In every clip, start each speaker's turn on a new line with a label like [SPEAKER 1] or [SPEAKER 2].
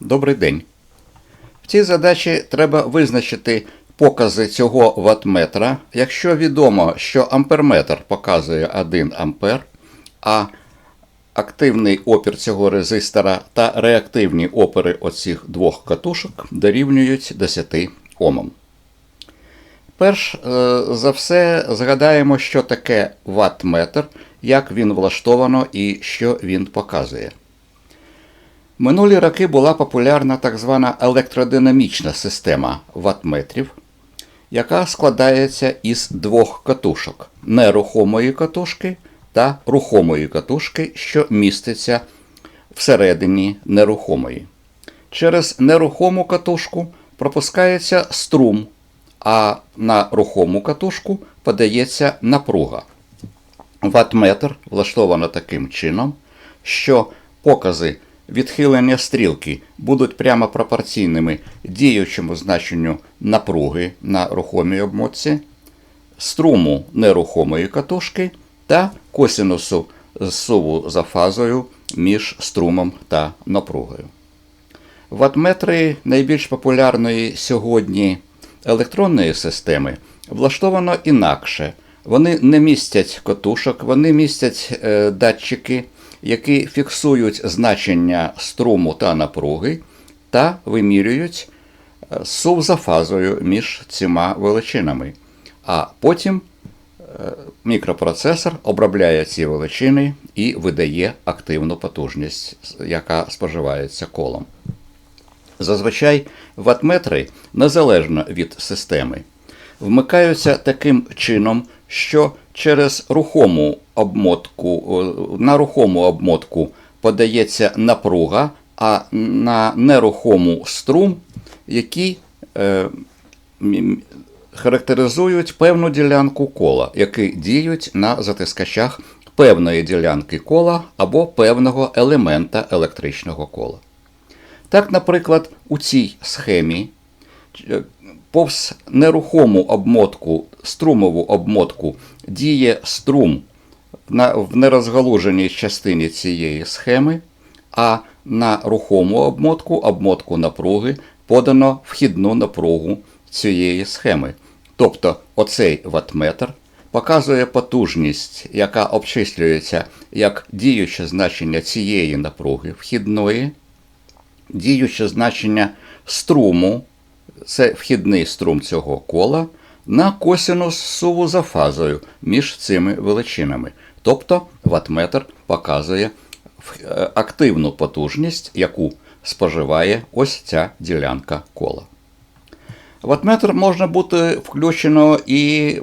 [SPEAKER 1] Добрий день. В цій задачі треба визначити покази цього ваттметра. Якщо відомо, що амперметр показує 1 ампер, а активний опір цього резистора та реактивні опори оцих двох катушок дорівнюють 10 омам. Перш е, за все згадаємо, що таке ваттметр, як він влаштовано і що він показує. Минулі роки була популярна так звана електродинамічна система ваттметрів, яка складається із двох катушок нерухомої катушки та рухомої катушки, що міститься всередині нерухомої. Через нерухому катушку пропускається струм, а на рухому катушку подається напруга. Ваттметр влаштовано таким чином, що покази відхилення стрілки будуть прямо пропорційними діючому значенню напруги на рухомій обмотці, струму нерухомої катушки та косинусу зсуву за фазою між струмом та напругою. Ваттметри найбільш популярної сьогодні електронної системи влаштовано інакше. Вони не містять котушок, вони містять е, датчики, які фіксують значення струму та напруги та вимірюють е, сув за фазою між цими величинами. А потім е, мікропроцесор обробляє ці величини і видає активну потужність, яка споживається колом. Зазвичай ваттметри, незалежно від системи, вмикаються таким чином, що через рухому обмотку, на рухому обмотку подається напруга, а на нерухому струм, які е, характеризують певну ділянку кола, які діють на затискачах певної ділянки кола або певного елемента електричного кола. Так, наприклад, у цій схемі е, повз нерухому обмотку, струмову обмотку діє струм в нерозгалуженій частині цієї схеми, а на рухому обмотку, обмотку напруги, подано вхідну напругу цієї схеми. Тобто оцей ваттметр показує потужність, яка обчислюється як діюче значення цієї напруги вхідної діюче значення струму, це вхідний струм цього кола, на косинус суву за фазою між цими величинами. Тобто ваттметр показує е, активну потужність, яку споживає ось ця ділянка кола. Ваттметр можна бути включено і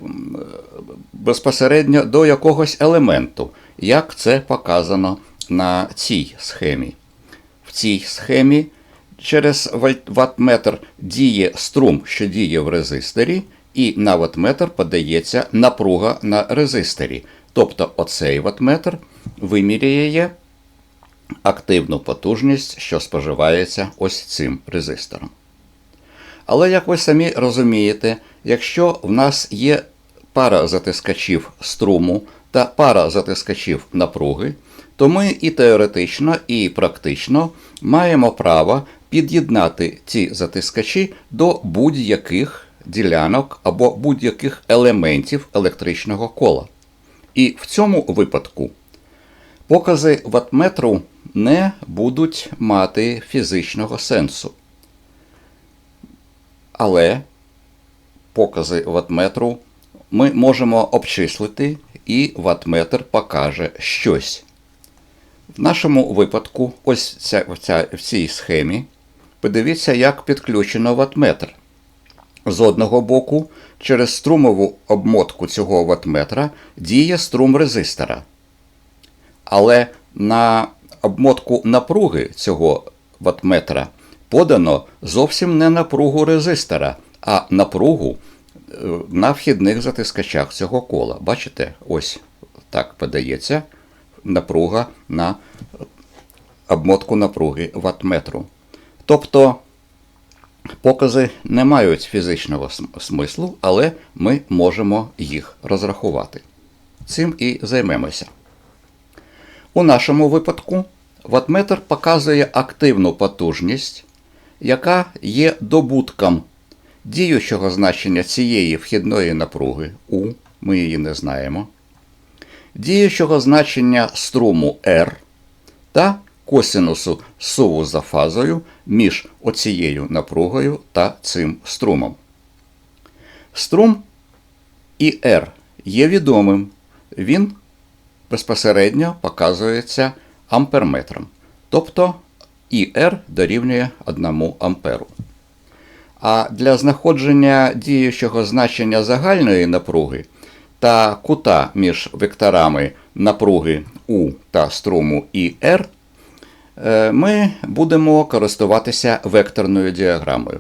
[SPEAKER 1] безпосередньо до якогось елементу, як це показано на цій схемі. В цій схемі через ваттметр діє струм, що діє в резисторі, і на ваттметр подається напруга на резисторі. Тобто оцей ваттметр вимірює активну потужність, що споживається ось цим резистором. Але, як ви самі розумієте, якщо в нас є пара затискачів струму та пара затискачів напруги, то ми і теоретично, і практично маємо право під'єднати ці затискачі до будь-яких ділянок або будь-яких елементів електричного кола. І в цьому випадку покази ваттметру не будуть мати фізичного сенсу. Але покази ваттметру ми можемо обчислити, і ваттметр покаже щось. В нашому випадку, ось ця, ця, в цій схемі, подивіться, як підключено ваттметр. З одного боку, через струмову обмотку цього ваттметра діє струм резистора. Але на обмотку напруги цього ваттметра подано зовсім не напругу резистора, а напругу е, на вхідних затискачах цього кола. Бачите, ось так подається напруга на обмотку напруги ваттметру. Тобто покази не мають фізичного смислу, але ми можемо їх розрахувати. Цим і займемося. У нашому випадку ваттметр показує активну потужність яка є добутком діючого значення цієї вхідної напруги У, ми її не знаємо, діючого значення струму R та косинусу суву за фазою між оцією напругою та цим струмом. Струм ІР є відомим. Він безпосередньо показується амперметром. Тобто ІР дорівнює 1 амперу. А для знаходження діючого значення загальної напруги та кута між векторами напруги У та струму ІР ми будемо користуватися векторною діаграмою.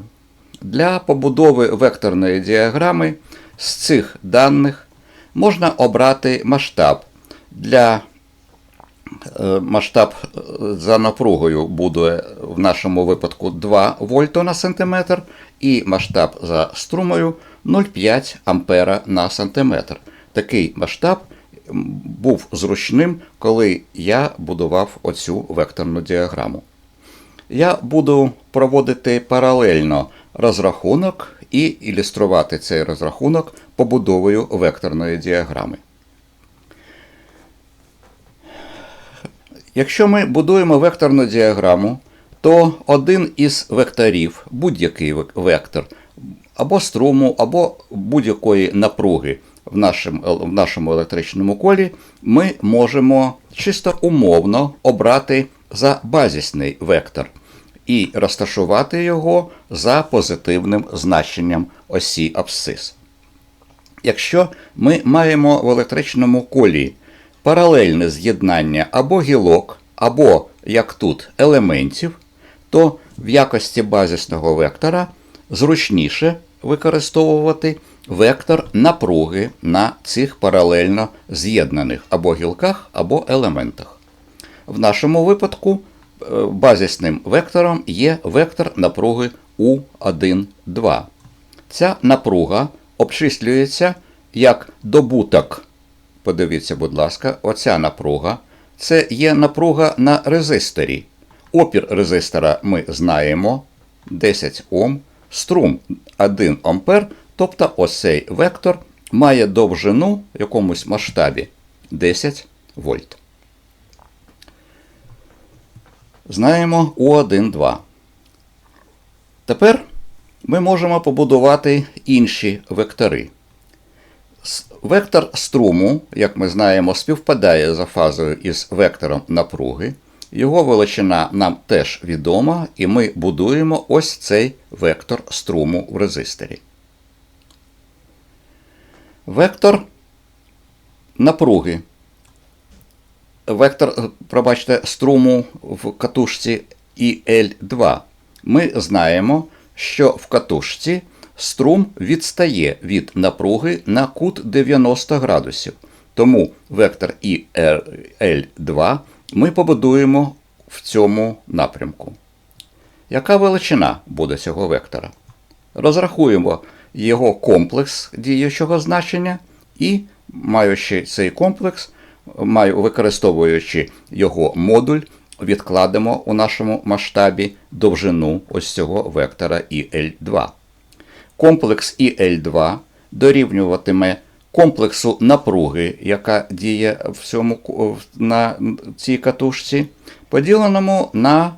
[SPEAKER 1] Для побудови векторної діаграми з цих даних можна обрати масштаб. Для е, масштаб е, за напругою буде в нашому випадку 2 вольта на сантиметр, і масштаб за струмою 0,5 ампера на сантиметр. Такий масштаб був зручним, коли я будував оцю векторну діаграму. Я буду проводити паралельно розрахунок і ілюструвати цей розрахунок побудовою векторної діаграми. Якщо ми будуємо векторну діаграму, то один із векторів, будь-який вектор, або струму, або будь-якої напруги в нашому, в нашому електричному колі, ми можемо чисто умовно обрати за базісний вектор і розташувати його за позитивним значенням осі абсцис. Якщо ми маємо в електричному колі паралельне з'єднання або гілок, або, як тут, елементів, то в якості базисного вектора зручніше використовувати вектор напруги на цих паралельно з'єднаних або гілках, або елементах. В нашому випадку е, базисним вектором є вектор напруги U1,2. Ця напруга обчислюється як добуток. Подивіться, будь ласка, оця напруга. Це є напруга на резисторі. Опір резистора ми знаємо 10 Ом, струм 1 ампер, тобто ось цей вектор має довжину в якомусь масштабі 10 вольт. Знаємо У1,2. Тепер ми можемо побудувати інші вектори. Вектор струму, як ми знаємо, співпадає за фазою із вектором напруги. Його величина нам теж відома, і ми будуємо ось цей вектор струму в резисторі. Вектор напруги. Вектор, е, пробачте, струму в катушці IL2. Ми знаємо, що в катушці струм відстає від напруги на кут 90 градусів. Тому вектор IL2 ми побудуємо в цьому напрямку. Яка величина буде цього вектора? Розрахуємо його комплекс діючого значення і, маючи цей комплекс, використовуючи його модуль, відкладемо у нашому масштабі довжину ось цього вектора IL2. Комплекс IL2 дорівнюватиме комплексу напруги, яка діє в на цій катушці, поділеному на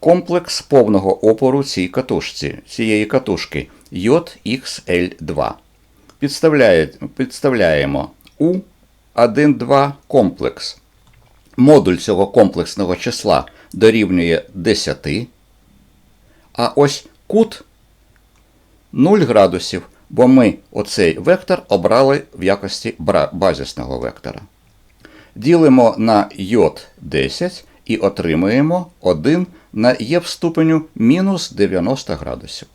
[SPEAKER 1] комплекс повного опору цій катушці, цієї катушки JXL2. Підставляє, підставляємо U1,2 комплекс. Модуль цього комплексного числа дорівнює 10, а ось кут 0 градусів, бо ми оцей вектор обрали в якості базисного вектора. Ділимо на йод 10 і отримуємо 1 на є в ступеню мінус 90 градусів.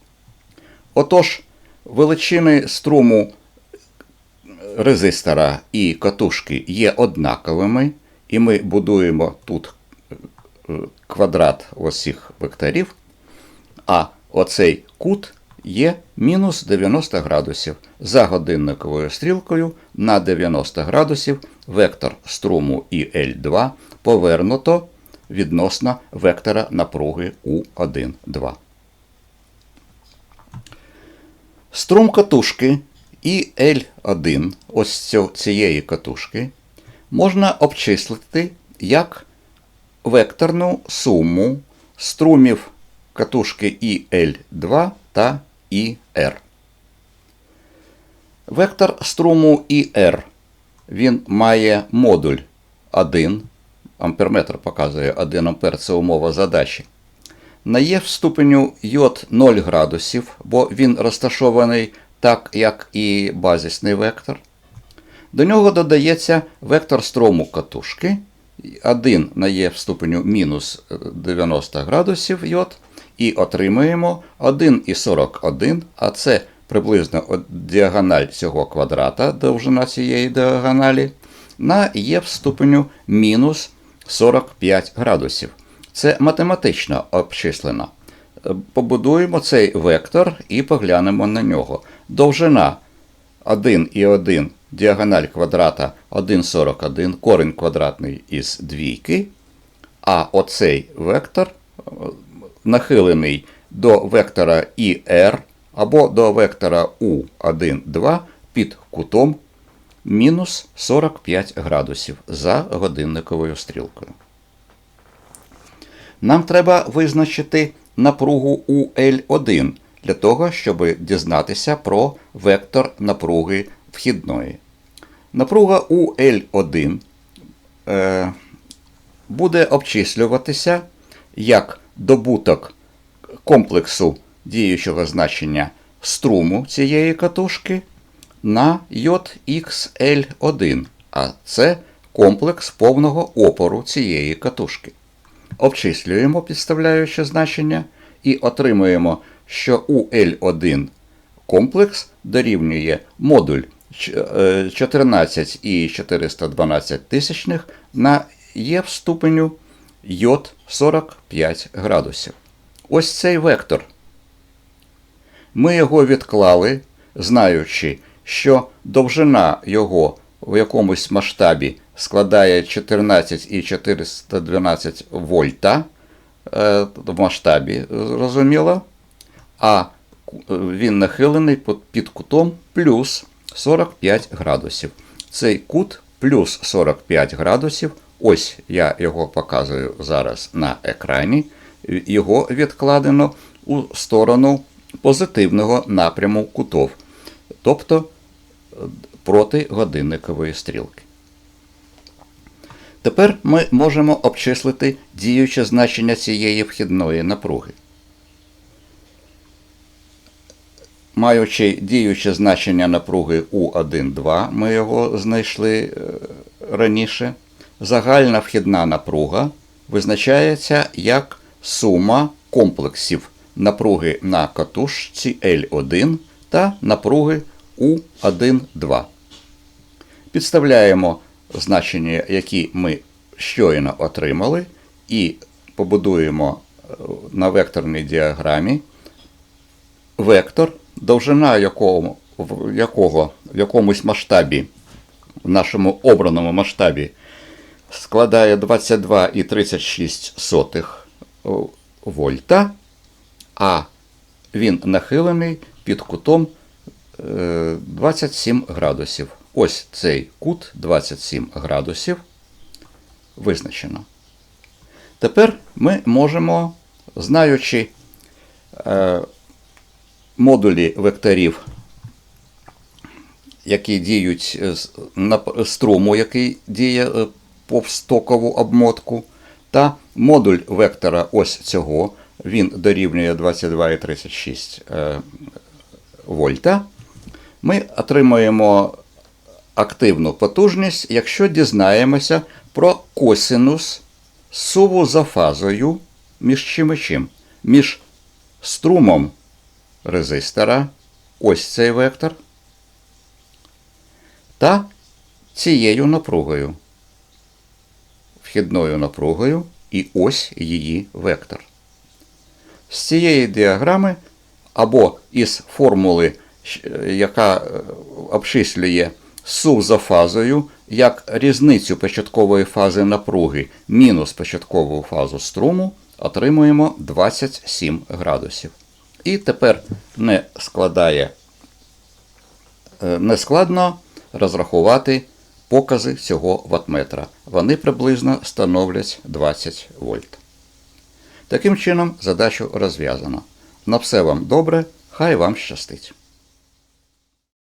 [SPEAKER 1] Отож, величини струму резистора і катушки є однаковими, і ми будуємо тут е, квадрат усіх векторів, а оцей кут є мінус 90 градусів. За годинниковою стрілкою на 90 градусів вектор струму IL2 повернуто відносно вектора напруги U1,2. Струм катушки IL1, ось цієї катушки, можна обчислити як векторну суму струмів катушки IL2 та IR. Вектор струму IR він має модуль 1. Амперметр показує 1 ампер, це умова задачі. На Є в ступеню йод 0 градусів, бо він розташований так, як і базисний вектор. До нього додається вектор струму катушки. 1 на Є в ступеню мінус 90 градусів йод. І отримуємо 1,41, а це приблизно діагональ цього квадрата, довжина цієї діагоналі, на Є в ступеню мінус 45 градусів. Це математично обчислено. Побудуємо цей вектор і поглянемо на нього. Довжина 1,1 діагональ квадрата 1,41 корінь квадратний із двійки, а оцей вектор нахилений до вектора IR або до вектора U1, 2 під кутом мінус 45 градусів за годинниковою стрілкою. Нам треба визначити напругу UL1 для того, щоб дізнатися про вектор напруги вхідної. Напруга UL1 е, буде обчислюватися як добуток комплексу діючого значення струму цієї катушки на йод XL1, а це комплекс повного опору цієї катушки. Обчислюємо підставляюче значення і отримуємо, що UL1 комплекс дорівнює модуль ч- е, 14,412 тисячних на Є в ступеню йод 45 градусів. Ось цей вектор. Ми його відклали, знаючи, що довжина його в якомусь масштабі складає 14,412 вольта е, в масштабі, зрозуміло, а він нахилений під- під кутом плюс 45 градусів. Цей кут плюс 45 градусів. Ось я його показую зараз на екрані. Його відкладено у сторону позитивного напряму кутов, тобто е, проти годинникової стрілки. Тепер ми можемо обчислити діюче значення цієї вхідної напруги. Маючи діюче значення напруги U1,2, ми його знайшли е, раніше. Загальна вхідна напруга визначається як сума комплексів напруги на катушці L1 та напруги U1,2. Підставляємо значення, які ми щойно отримали, і побудуємо е, на векторній діаграмі вектор, довжина якого, якого в якомусь масштабі, в нашому обраному масштабі, складає 22,36 вольта, а він нахилений під кутом е, 27 градусів. Ось цей кут 27 градусів визначено. Тепер ми можемо, знаючи е, модулі векторів, які діють е, з- на струму, який діє е, повз токову обмотку, та модуль вектора ось цього, він дорівнює 22,36 е, вольта, ми отримуємо активну потужність, якщо дізнаємося про косинус суву за фазою між чим і чим. Між струмом резистора, ось цей вектор, та цією напругою, вхідною напругою, і ось її вектор. З цієї діаграми або із формули, яка е, обчислює сув за фазою, як різницю початкової фази напруги мінус початкову фазу струму, отримуємо 27 градусів. І тепер не складає е, нескладно розрахувати покази цього ватметра. Вони приблизно становлять 20 вольт. Таким чином, задачу розв'язано. На все вам добре, хай вам щастить.